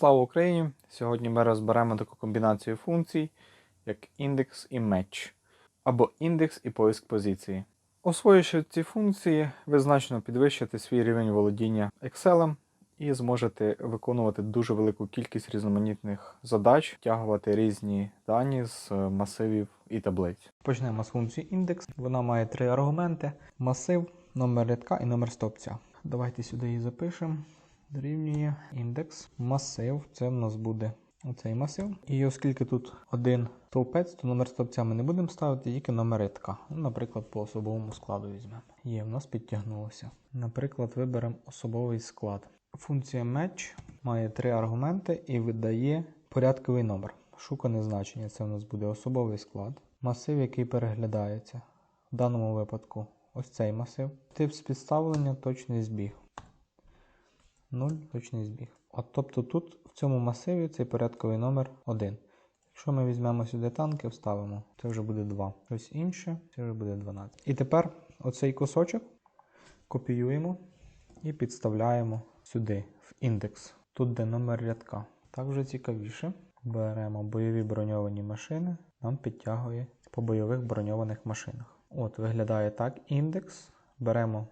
Слава Україні! Сьогодні ми розберемо таку комбінацію функцій, як індекс і match, або індекс і поиск позиції. Освоївши ці функції, ви значно підвищите свій рівень володіння Excel і зможете виконувати дуже велику кількість різноманітних задач, втягувати різні дані з масивів і таблиць. Почнемо з функції індекс. Вона має три аргументи: масив, номер рядка і номер стовпця. Давайте сюди її запишемо. Дорівнює індекс, масив. Це в нас буде оцей масив. І оскільки тут один стовпець, то номер стовпця ми не будемо ставити, тільки номер рядка. Ну, Наприклад, по особовому складу візьмемо. Є, в нас підтягнулося. Наприклад, виберемо особовий склад. Функція match має три аргументи і видає порядковий номер. Шукане значення це у нас буде особовий склад, масив, який переглядається. В даному випадку ось цей масив. Тип спідставлення точний збіг. 0 точний збіг. От тобто тут в цьому масиві цей порядковий номер 1. Якщо ми візьмемо сюди танки, вставимо, це вже буде 2. Щось інше, це вже буде 12. І тепер оцей кусочок копіюємо і підставляємо сюди, в індекс. Тут де номер рядка. Так вже цікавіше. Беремо бойові броньовані машини, нам підтягує по бойових броньованих машинах. От, виглядає так індекс. Беремо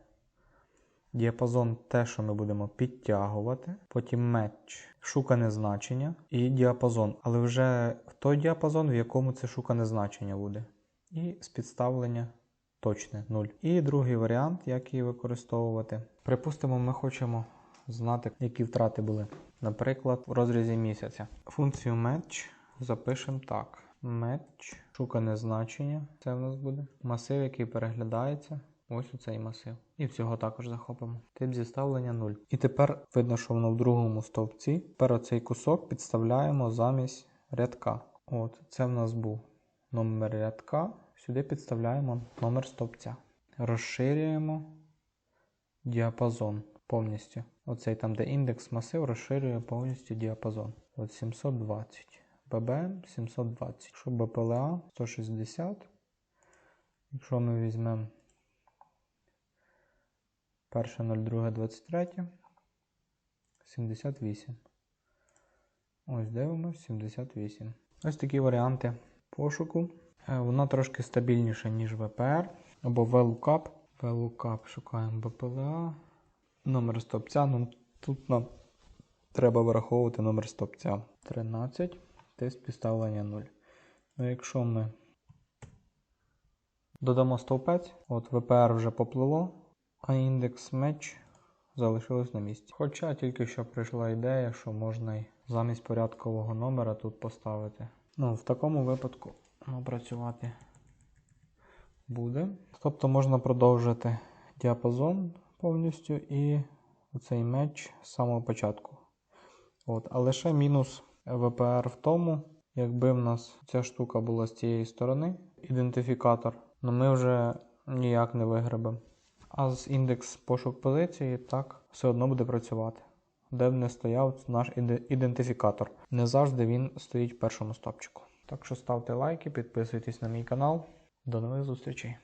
Діапазон те, що ми будемо підтягувати, потім match, шукане значення і діапазон, але вже той діапазон, в якому це шукане значення буде. І спідставлення точне 0. І другий варіант, як її використовувати. Припустимо, ми хочемо знати, які втрати були. Наприклад, в розрізі місяця. Функцію match запишемо так. Match, шукане значення, це в нас буде. Масив, який переглядається. Ось у цей масив. І всього також захопимо. Тип зіставлення 0. І тепер видно, що воно в другому стовпці. Тепер оцей кусок підставляємо замість рядка. От, це в нас був номер рядка. Сюди підставляємо номер стовпця. Розширюємо діапазон повністю. Оцей там, де індекс масив, розширює повністю діапазон. От 720. ББМ 720. Якщо БПЛА 160. Якщо ми візьмемо Перше 02.23. 78. Ось дивимось 78. Ось такі варіанти пошуку. Е, Вона трошки стабільніша, ніж VPR або VLOOKUP. VLOOKUP шукаємо BPLA. Номер стопця. Ну, Тут нам треба враховувати номер стопця. 13. Тест підставлення 0. Ну, Якщо ми додамо стовпець, от VPR вже поплило а індекс match залишилось на місці. Хоча тільки що прийшла ідея, що можна й замість порядкового номера тут поставити. Ну, в такому випадку ну, працювати буде. Тобто можна продовжити діапазон повністю і оцей меч з самого початку. От. А лише мінус VPR в тому, якби в нас ця штука була з цієї сторони, ідентифікатор, ну ми вже ніяк не вигребемо. А з індекс пошук позиції так все одно буде працювати. Де б не стояв наш ідентифікатор. Не завжди він стоїть в першому стопчику. Так що ставте лайки, підписуйтесь на мій канал. До нових зустрічей!